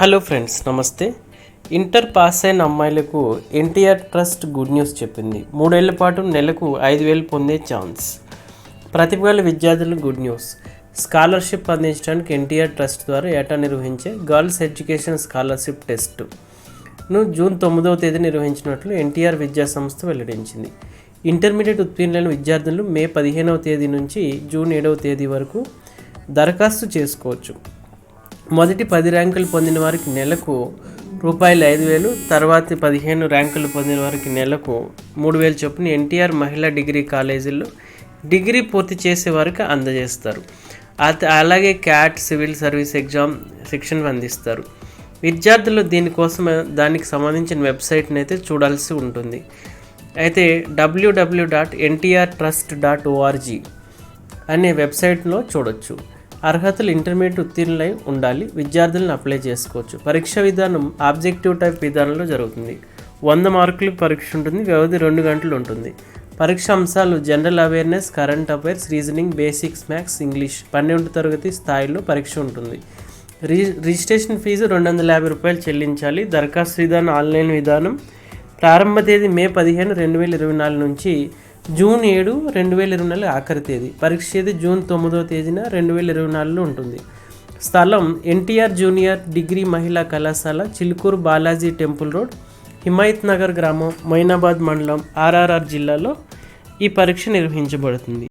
Hello friends నమస్తే. Inter pass అయిన అమ్మాయిలకు ఎన్టీఆర్ ట్రస్ట్ గుడ్ న్యూస్ చెప్పింది. మూడేళ్ళ పాటు నెలకు ఐదు వేలు పొందే ఛాన్స్. ప్రతిభగల విద్యార్థులకు గుడ్ న్యూస్. స్కాలర్షిప్ అందించడానికి ఎన్టీఆర్ ట్రస్ట్ ద్వారా ఏటా నిర్వహించే గర్ల్స్ ఎడ్యుకేషన్ స్కాలర్షిప్ టెస్ట్ను జూన్ తొమ్మిదవ తేదీ నిర్వహించినట్లు ఎన్టీఆర్ విద్యా సంస్థ వెల్లడించింది. ఇంటర్మీడియట్ ఉత్తీర్ణులైన విద్యార్థులు మే పదిహేనవ తేదీ నుంచి జూన్ ఏడవ తేదీ వరకు దరఖాస్తు చేసుకోవచ్చు. మొదటి పది ర్యాంకులు పొందిన వారికి నెలకు రూపాయలు ఐదు వేలు తర్వాతి పదిహేను ర్యాంకులు పొందిన వారికి నెలకు మూడు వేలు చొప్పున ఎన్టీఆర్ మహిళా డిగ్రీ కాలేజీల్లో డిగ్రీ పూర్తి చేసే వారికి అందజేస్తారు. అలాగే క్యాట్ సివిల్ సర్వీస్ ఎగ్జామ్ శిక్షణ అందిస్తారు. విద్యార్థులు దీనికోసం దానికి సంబంధించిన వెబ్సైట్ని అయితే చూడాల్సి ఉంటుంది. అయితే W W dot NTR trust dot O R G అనే వెబ్సైట్లో చూడొచ్చు. అర్హతలు ఇంటర్మీడియట్ ఉత్తీర్ణులై ఉండాలి విద్యార్థులను అప్లై చేసుకోవచ్చు. పరీక్ష విధానం ఆబ్జెక్టివ్ టైప్ విధానంలో జరుగుతుంది. వంద మార్కులకు పరీక్ష ఉంటుంది వ్యవధి రెండు గంటలు ఉంటుంది. పరీక్ష అంశాలు general awareness current affairs reasoning basics maths English పన్నెండు తరగతి స్థాయిలో పరీక్ష ఉంటుంది. రి రిజిస్ట్రేషన్ ఫీజు రెండు వందల యాభై రూపాయలు చెల్లించాలి. దరఖాస్తు విధానం ఆన్లైన్ విధానం. ప్రారంభ తేదీ మే పదిహేను రెండు వేల ఇరవై నాలుగు నుంచి జూన్ ఏడు రెండు వేల ఇరవై నాలుగు ఆఖరి తేదీ. పరీక్ష తేదీ జూన్ తొమ్మిదవ తేదీన రెండు వేల ఇరవై నాలుగులో ఉంటుంది. స్థలం ఎన్టీఆర్ జూనియర్ డిగ్రీ మహిళా కళాశాల చిలుకూరు బాలాజీ టెంపుల్ రోడ్ హిమాయత్ నగర్ గ్రామం మైనాబాద్ మండలం ఆర్ఆర్ఆర్ జిల్లాలో ఈ పరీక్ష నిర్వహించబడుతుంది.